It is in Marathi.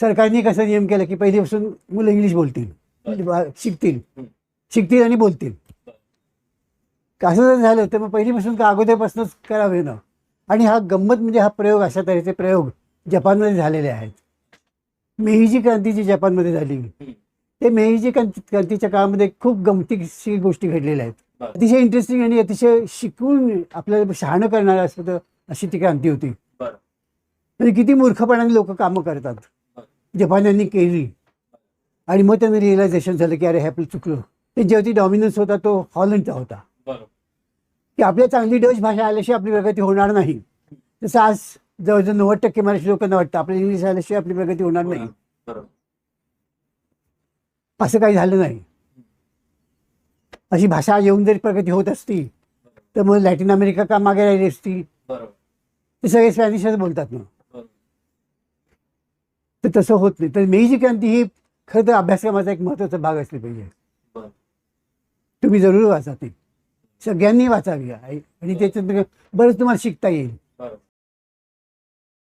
सरकारने कसा नियम केला की पहिलीपासून मुलं इंग्लिश बोलतील शिकतील. शिकतील आणि बोलतील. असं जर झालं तर मग पहिलीपासून का अगोदरपासूनच करावे ना? आणि हा गंमत म्हणजे हा प्रयोग अशा तऱ्हेचे प्रयोग जपानमध्ये झालेले आहेत. मेहीजी क्रांती जी जपानमध्ये झाली ते मेहीजी क्रांती क्रांतीच्या काळामध्ये खूप गमतीशीर गोष्टी घडलेल्या आहेत. अतिशय इंटरेस्टिंग आणि अतिशय शिकून आपल्याला शहाणं करणारं असं अशी ती क्रांती होती. म्हणजे किती मूर्खपणाने लोक कामं करतात. जपान्यांनी केली. आणि मग त्यांना रिअलायझेशन झालं की अरे हे आपलं चुकलं. त्यांच्यावरती डॉमिनन्स होता तो हॉलंडचा होता. की आपल्या चांगली डच भाषा आल्याशिवाय आपली प्रगती होणार नाही. जसं आज जवळजवळ नव्वद टक्के मराठी लोकांना वाटतं आपल्या इंग्लिश आल्याशिवाय आपली प्रगती होणार नाही. असं काही झालं नाही. अशी भाषा येऊन जरी प्रगती होत असती तर मग लॅटिन अमेरिका का मागे राहिली असती? ते सगळे स्पॅनिशच बोलतात ना. तर तसं होत नाही. तर मेईची क्रांती ही खरं तर अभ्यासक्रमाचा एक महत्त्वाचा भाग असले पाहिजे. तुम्ही जरूर वाचा ते. सगळ्यांनी वाचावी. आणि आणि त्याच्यात बरंच तुम्हाला शिकता येईल.